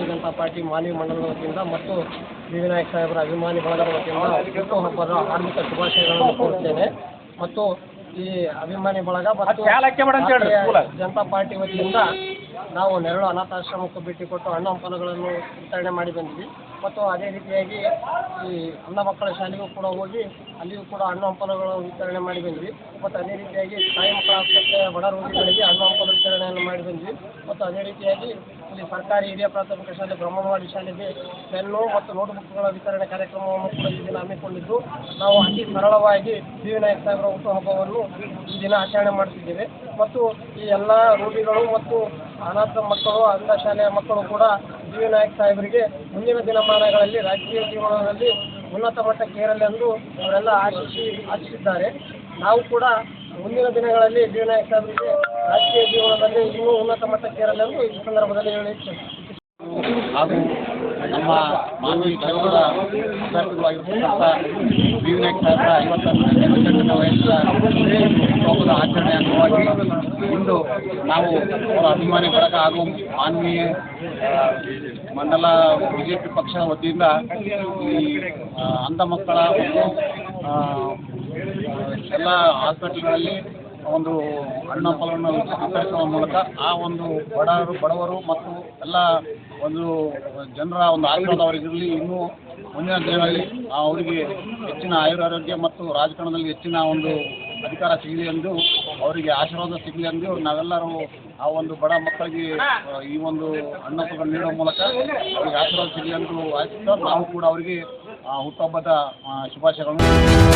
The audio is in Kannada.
ಜನತಾ ಪಾರ್ಟಿ ಮಾಲಿ ಮಂಡಲದ ವತಿಯಿಂದ ಮತ್ತು ವಿ ನಾಯಕ್ ಸಾಹೇಬರ ಅಭಿಮಾನಿ ಬಳಗದ ವತಿಯಿಂದ ಹುಟ್ಟುಹಬ್ಬದ ಹಾರ್ದಿಕ ಶುಭಾಶಯಗಳನ್ನು ಕೋರುತ್ತೇನೆ. ಮತ್ತು ಈ ಅಭಿಮಾನಿ ಬಳಗ ಮತ್ತು ಜನತಾ ಪಾರ್ಟಿ ವತಿಯಿಂದ ನಾವು ನೆರಳು ಅನಾಥಾಶ್ರಮಕ್ಕೆ ಭೇಟಿ ಕೊಟ್ಟು ಹಣ್ಣು ಹಂಪಲುಗಳನ್ನು ವಿತರಣೆ ಮಾಡಿ ಬಂದ್ವಿ. ಮತ್ತು ಅದೇ ರೀತಿಯಾಗಿ ಈ ಅನ್ನ ಮಕ್ಕಳ ಶಾಲೆಗೂ ಕೂಡ ಹೋಗಿ ಅಲ್ಲಿಯೂ ಕೂಡ ಹಣ್ಣು ಹಂಪಲುಗಳು ವಿತರಣೆ ಮಾಡಿ ಬಂದ್ವಿ. ಮತ್ತು ಅದೇ ರೀತಿಯಾಗಿ ತಾಯಿ ಮಕ್ಕಳ ಆಸ್ಪತ್ರೆ ಬಡ ರೋಗಿಗಳಿಗೆ ಹಣ್ಣು ಹಂಪಲು ವಿತರಣೆಯನ್ನು ಮಾಡಿ ಬಂದ್ವಿ. ಮತ್ತು ಅದೇ ರೀತಿಯಾಗಿ ಇಲ್ಲಿ ಸರ್ಕಾರಿ ಹಿರಿಯ ಪ್ರಾಥಮಿಕ ಶಾಲೆ ಬ್ರಹ್ಮವಾಡಿ ಶಾಲೆಗೆ ಪೆನ್ನು ಮತ್ತು ನೋಟ್ಬುಕ್ಗಳ ವಿತರಣೆ ಕಾರ್ಯಕ್ರಮವನ್ನು ಕೂಡ ಈ ದಿನ ಹಮ್ಮಿಕೊಂಡಿದ್ದು. ನಾವು ಅತಿ ಸರಳವಾಗಿ ವಿ ಸಾಗರ ಹುಟ್ಟುಹಬ್ಬವನ್ನು ಈ ದಿನ ಆಚರಣೆ ಮಾಡ್ತಿದ್ದೇವೆ. ಮತ್ತು ಈ ಎಲ್ಲ ರೋಗಿಗಳು ಮತ್ತು ಅನಾಥ ಮಕ್ಕಳು ಅಂಧ ಶಾಲೆಯ ಮಕ್ಕಳು ಕೂಡ ವಿ ನಾಯಕ್ ಸಾಹೇಬರಿಗೆ ಮುಂದಿನ ದಿನಮಾನಗಳಲ್ಲಿ ರಾಜಕೀಯ ಜೀವನದಲ್ಲಿ ಉನ್ನತ ಮಟ್ಟಕ್ಕೆ ಎಂದು ಅವರೆಲ್ಲ ಆಶಿಸಿ, ಆಶಿಸಿದ್ದಾರೆ ನಾವು ಕೂಡ ಮುಂದಿನ ದಿನಗಳಲ್ಲಿ ವಿ ನಾಯಕ್ ಸಾಹೇಬರಿಗೆ ರಾಜಕೀಯ ಜೀವನದಲ್ಲಿ ಇನ್ನೂ ಉನ್ನತ ಮಟ್ಟಕ್ಕೆ ಎಂದು ಈ ಸಂದರ್ಭದಲ್ಲಿ ಹೇಳಿ. ಹಾಗೂ ನಮ್ಮ ಮಾನವಿ ಕೆಲವರ ಅಭ್ಯರ್ಥಿಗಳಾಗಿರ್ತಕ್ಕಂಥ ವಿ ವಿನಾಯಕ್ ವಯಸ್ಸಿನ ಹುಟ್ಟುಹಬ್ಬದ ಆಚರಣೆ ಅಂಗವಾಗಿ ಇಂದು ನಾವು ಅವರ ಅಭಿಮಾನಿ ಬಳಗ ಹಾಗೂ ಮಾನವೀಯ ಬಿ ಮಂಡಲ ಬಿಜೆಪಿ ಪಕ್ಷದ ವತಿಯಿಂದ ಈ ಅಂಧ ಮಕ್ಕಳ ಒಂದು ಎಲ್ಲ ಹಾಸ್ಪಿಟಲ್ಗಳಲ್ಲಿ ಒಂದು ಹಣ್ಣು ಹಂಪಲನ್ನು ವಿತರಿಸುವ ಮೂಲಕ ಆ ಒಂದು ಬಡವರು ಬಡವರು ಮತ್ತು ಎಲ್ಲ ಒಂದು ಜನರ ಒಂದು ಆಶೀರ್ವಾದ ಅವರಿಗಿರಲಿ, ಇನ್ನೂ ಮುಂದಿನ ದಿನಗಳಲ್ಲಿ ಅವರಿಗೆ ಹೆಚ್ಚಿನ ಆಯುರಾರೋಗ್ಯ ಮತ್ತು ರಾಜಕಾರಣದಲ್ಲಿ ಹೆಚ್ಚಿನ ಒಂದು ಅಧಿಕಾರ ಸಿಗಲಿ ಎಂದು, ಅವರಿಗೆ ಆಶೀರ್ವಾದ ಸಿಗಲಿ ಎಂದು ನಾವೆಲ್ಲರೂ ಆ ಒಂದು ಬಡ ಮಕ್ಕಳಿಗೆ ಈ ಒಂದು ಹಣ್ಣು ನೀಡುವ ಮೂಲಕ ಅವರಿಗೆ ಆಶೀರ್ವಾದ ಸಿಗಲಿ ಎಂದು ಆಶಿಸ್ತಾ, ನಾವು ಕೂಡ ಅವರಿಗೆ ಹುಟ್ಟುಹಬ್ಬದ ಶುಭಾಶಯಗಳನ್ನು